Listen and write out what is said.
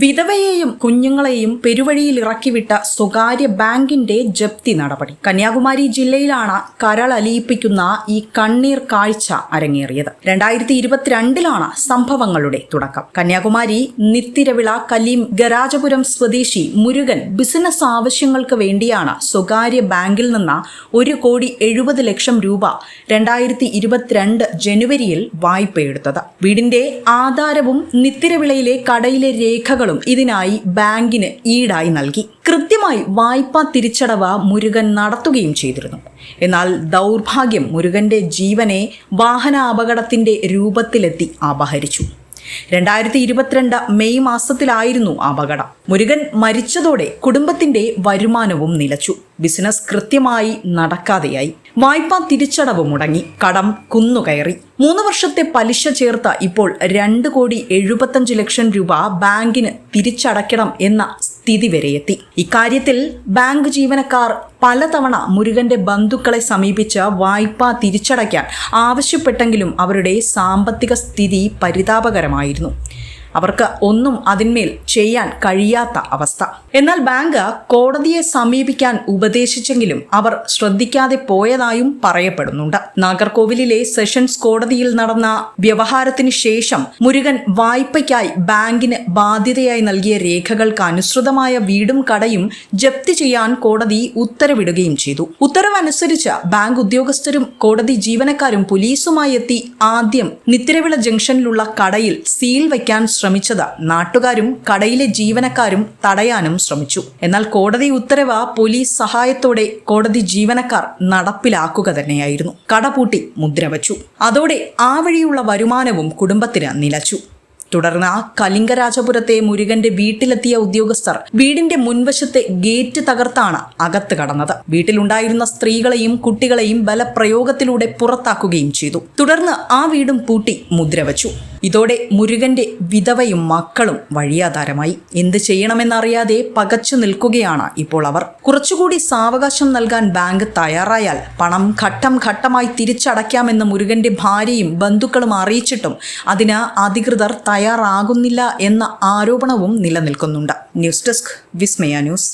വിധവയെയും കുഞ്ഞുങ്ങളെയും പെരുവഴിയിൽ ഇറക്കിവിട്ട സ്വകാര്യ ബാങ്കിന്റെ ജപ്തി നടപടി. കന്യാകുമാരി ജില്ലയിലാണ് കരളലിയിപ്പിക്കുന്ന ഈ കണ്ണീർ കാഴ്ച അരങ്ങേറിയത്. രണ്ടായിരത്തി ഇരുപത്തിരണ്ടിലാണ് സംഭവങ്ങളുടെ തുടക്കം. കന്യാകുമാരി നിത്തിരവിള കലീം ഗരാജപുരം സ്വദേശി മുരുകൻ ബിസിനസ് ആവശ്യങ്ങൾക്ക് വേണ്ടിയാണ് സ്വകാര്യ ബാങ്കിൽ നിന്ന് ഒരു കോടി എഴുപത് ലക്ഷം രൂപ രണ്ടായിരത്തി ഇരുപത്തിരണ്ട് ജനുവരിയിൽ വായ്പയെടുത്തത്. വീടിന്റെ ആധാരവും നിത്തിരവിളയിലെ കടയിലെ രേഖകളും ഇതിനായി ബാങ്കിന് ഈടായി നൽകി. കൃത്യമായി വായ്പാ തിരിച്ചടവ് മുരുകൻ നടത്തുകയും ചെയ്തിരുന്നു. എന്നാൽ ദൗർഭാഗ്യം മുരുകന്റെ ജീവനെ വാഹന അപകടത്തിന്റെ രൂപത്തിലെത്തി അപഹരിച്ചു. രണ്ടായിരത്തി ഇരുപത്തിരണ്ട് മെയ് മാസത്തിലായിരുന്നു അപകടം. മുരുകൻ മരിച്ചതോടെ കുടുംബത്തിന്റെ വരുമാനവും നിലച്ചു. ബിസിനസ് കൃത്യമായി നടക്കാതെയായി. വായ്പാ തിരിച്ചടവ് മുടങ്ങി. കടം കുന്നുകയറി. മൂന്ന് വർഷത്തെ പലിശ ചേർത്ത ഇപ്പോൾ രണ്ട് കോടി എഴുപത്തഞ്ച് ലക്ഷം രൂപ ബാങ്കിന് തിരിച്ചടയ്ക്കണം എന്ന സ്ഥിതി വരെയെത്തി. ഇക്കാര്യത്തിൽ ബാങ്ക് ജീവനക്കാർ പലതവണ മുരുകന്റെ ബന്ധുക്കളെ സമീപിച്ച് വായ്പ തിരിച്ചടയ്ക്കാൻ ആവശ്യപ്പെട്ടെങ്കിലും അവരുടെ സാമ്പത്തിക സ്ഥിതി പരിതാപകരമായിരുന്നു. അവർക്ക് ഒന്നും അതിന്മേൽ ചെയ്യാൻ കഴിയാത്ത അവസ്ഥ. എന്നാൽ ബാങ്ക് കോടതിയെ സമീപിക്കാൻ ഉപദേശിച്ചെങ്കിലും അവർ ശ്രദ്ധിക്കാതെ പോയതായും പറയപ്പെടുന്നുണ്ട്. നാഗർകോവിലിലെ സെഷൻസ് കോടതിയിൽ നടന്ന വ്യവഹാരത്തിന് ശേഷം മുരുകൻ വായ്പയ്ക്കായി ബാങ്കിന് ബാധ്യതയായി നൽകിയ രേഖകൾക്ക് അനുസൃതമായ വീടും കടയും ജപ്തി ചെയ്യാൻ കോടതി ഉത്തരവിടുകയും ചെയ്തു. ഉത്തരവനുസരിച്ച് ബാങ്ക് ഉദ്യോഗസ്ഥരും കോടതി ജീവനക്കാരും പോലീസുമായി എത്തി ആദ്യം നിത്തിരവിള ജംഗ്ഷനിലുള്ള കടയിൽ സീൽ വയ്ക്കാൻ ശ്രമിച്ചത്. നാട്ടുകാരും കടയിലെ ജീവനക്കാരും തടയാനും ശ്രമിച്ചു. എന്നാൽ കോടതി ഉത്തരവ് പോലീസ് സഹായത്തോടെ കോടതി ജീവനക്കാർ നടപ്പിലാക്കുക തന്നെയായിരുന്നു. കടപൂട്ടി മുദ്രവച്ചു അതോടെ ആ വഴിയുള്ള വരുമാനവും കുടുംബത്തിന് നിലച്ചു. തുടർന്ന് കലിംഗരാജപുരത്തെ മുരുകന്റെ വീട്ടിലെത്തിയ ഉദ്യോഗസ്ഥർ വീടിന്റെ മുൻവശത്തെ ഗേറ്റ് തകർത്താണ് അകത്ത് കടന്നത്. വീട്ടിലുണ്ടായിരുന്ന സ്ത്രീകളെയും കുട്ടികളെയും ബലപ്രയോഗത്തിലൂടെ പുറത്താക്കുകയും ചെയ്തു. തുടർന്ന് ആ വീടും പൂട്ടി മുദ്രവച്ചു ഇതോടെ മുരുകന്റെ വിധവയും മക്കളും വഴിയാധാരമായി. എന്ത് ചെയ്യണമെന്നറിയാതെ പകച്ചു നിൽക്കുകയാണ് ഇപ്പോൾ അവർ. കുറച്ചുകൂടി സാവകാശം നൽകാൻ ബാങ്ക് തയ്യാറായാൽ പണം ഘട്ടം ഘട്ടമായി തിരിച്ചടയ്ക്കാമെന്ന് മുരുകന്റെ ഭാര്യയും ബന്ധുക്കളും അറിയിച്ചിട്ടും അതിന് അധികൃതർ തയ്യാറാകുന്നില്ല എന്ന ആരോപണവും നിലനിൽക്കുന്നുണ്ട്. News desk Vismaya news.